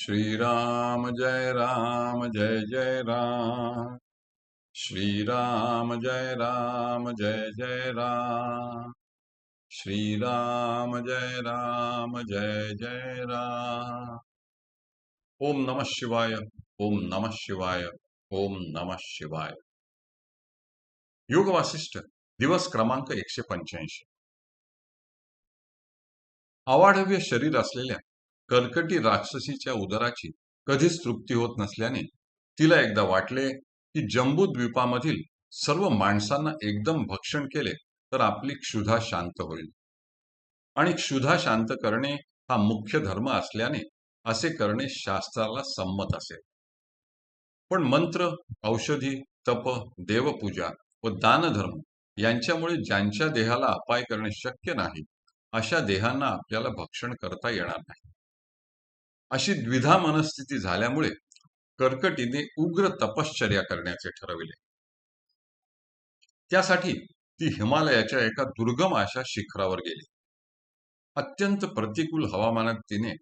श्रीराम जय राम, जय जय राम। श्रीराम जय राम, जय जय राम। श्रीराम जय राम, जय जय राम। ओम नमः शिवाय, ओम नमः शिवाय, ओम नमः शिवाय। योग वासिष्ठ दिवस क्रमांक एकशे पंच्याऐंशी. अवाढव्य शरीर असलेल्या कलकटी राक्षसीच्या उदराची कधीच तृप्ती होत नसल्याने तिला एकदा वाटले की जम्बू द्वीपामधील सर्व माणसांना एकदम भक्षण केले तर आपली क्षुधा शांत होईल. आणि क्षुधा शांत करणे हा मुख्य धर्म असल्याने असे करणे शास्त्राला संमत असेल. पण मंत्र औषधी तप देवपूजा व दानधर्म यांच्यामुळे ज्यांच्या देहाला अपाय करणे शक्य नाही अशा देहांना आपल्याला भक्षण करता येणार नाही. अशी द्विधा मनस्थिती झाल्यामुळे कर्कटीने उग्र तपश्चर्या करण्याचे ठरविले. त्यासाठी ती हिमालयाच्या एका दुर्गम अशा शिखरावर गेली. अत्यंत प्रतिकूल हवामानात तिने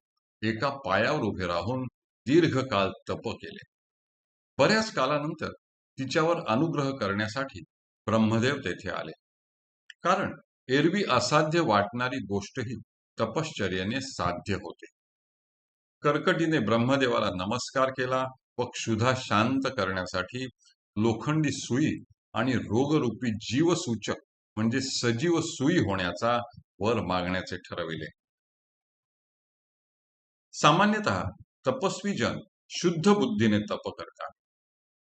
एका पायावर उभे राहून दीर्घकाल तप केले. बऱ्याच कालानंतर तिच्यावर अनुग्रह करण्यासाठी ब्रह्मदेव तेथे आले. कारण एरवी असाध्य वाटणारी गोष्टही तपश्चर्याने साध्य होते. कर्कटीने ब्रह्मदेवाला नमस्कार केला व क्षुधा शांत करण्यासाठी लोखंडी सुई आणि रोगरूपी जीवसूचक म्हणजे सजीव सुई होण्याचा वर मागण्याचे ठरविले. सामान्यतः तपस्वी जन शुद्ध बुद्धीने तप करतात.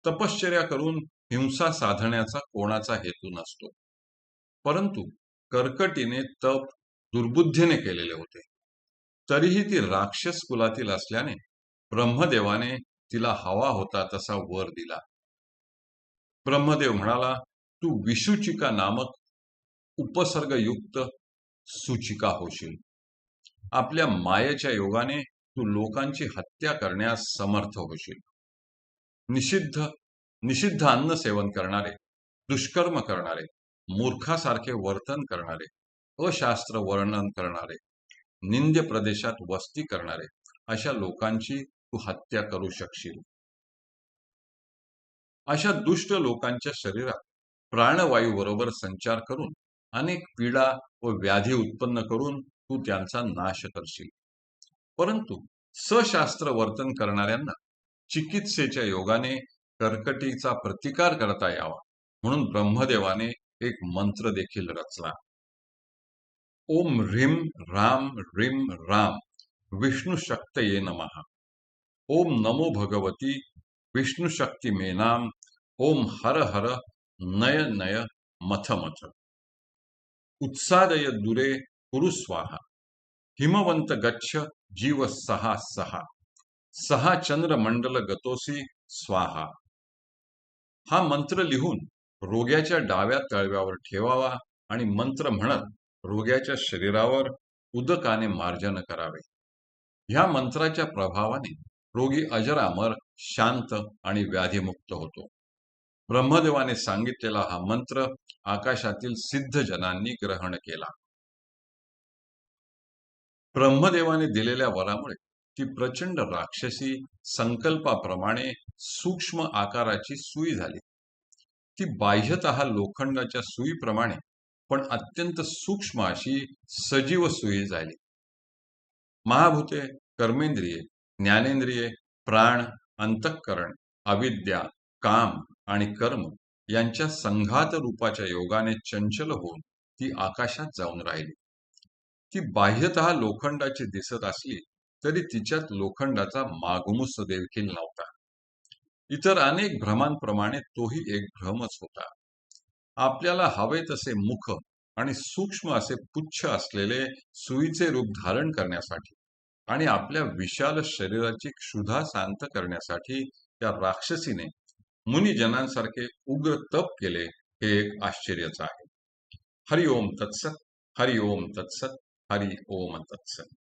तपश्चर्या करून हिंसा साधण्याचा कोणाचा हेतू नसतो. परंतु कर्कटीने तप दुर्बुद्धीने केलेले होते. तरीही ती राक्षस कुलातील असल्याने ब्रह्मदेवाने तिला हवा होता तसा वर दिला. ब्रह्मदेव म्हणाला तू विषुचिका नामक उपसर्गयुक्त सुचिका होशील. आपल्या मायेच्या योगाने तू लोकांची हत्या करण्यास समर्थ होशील. निषिद्ध निषिद्ध अन्न सेवन करणारे दुष्कर्म करणारे मूर्खासारखे वर्तन करणारे अशास्त्र वर्णन करणारे निंद्य प्रदेशात वस्ती करणारे अशा लोकांची तू हत्या करू शकशील. अशा दुष्ट लोकांच्या शरीरात प्राणवायू बरोबर संचार करून अनेक पीडा व व्याधी उत्पन्न करून तू त्यांचा नाश करशील. परंतु सशास्त्र वर्तन करणाऱ्यांना चिकित्सेच्या योगाने कर्कटीचा प्रतिकार करता यावा म्हणून ब्रह्मदेवाने एक मंत्र देखील रचला. ओम ह्रीम राम ह्रीम राम विष्णू शक्तये नमः। ओम नमो भगवती विष्णू मे मेनाम ओम हर हर नय नय मथ मथ। उत्सादय दुरे कुरुस्वाहा हिमवंत गच्छ जीव सहा सहा सहा चंद्र मंडल गतोसी स्वाहा। हा मंत्र लिहून रोग्याच्या डाव्या तळव्यावर ठेवावा आणि मंत्र म्हणत रोग्याच्या शरीरावर उदकाने मार्जन करावे. ह्या मंत्राच्या प्रभावाने रोगी अजरामर शांत आणि व्याधीमुक्त होतो. ब्रह्मदेवाने सांगितलेला हा मंत्र आकाशातील सिद्ध जनांनी ग्रहण केला. ब्रह्मदेवाने दिलेल्या वरामुळे ती प्रचंड राक्षसी संकल्पाप्रमाणे सूक्ष्म आकाराची सुई झाली. ती बाह्यत लोखंडाच्या सुईप्रमाणे पण अत्यंत सूक्ष्म अशी सजीव सुई झाली. महाभूते कर्मेंद्रिये ज्ञानेंद्रिये प्राण अंतःकरण अविद्या काम आणि कर्म यांच्या संघात रूपाच्या योगाने चंचल होऊन ती आकाशात जाऊन राहिली. ती बाह्यत लोखंडाची दिसत असली तरी तिच्यात लोखंडाचा मागुमुस देखील नव्हता. इतर अनेक भ्रमांप्रमाणे तोही एक भ्रमच होता. आपल्याला हवे तसे मुख आणि सूक्ष्म असे पुच्छ असलेले सुईचे रूप धारण करण्यासाठी आणि आपल्या विशाल शरीराची क्षुधा शांत करण्यासाठी त्या राक्षसीने मुनिजनांसारखे उग्र तप केले हे एक आश्चर्यच आहे. हरि ओम तत्सत हरि ओम तत्सत हरि ओम तत्सत.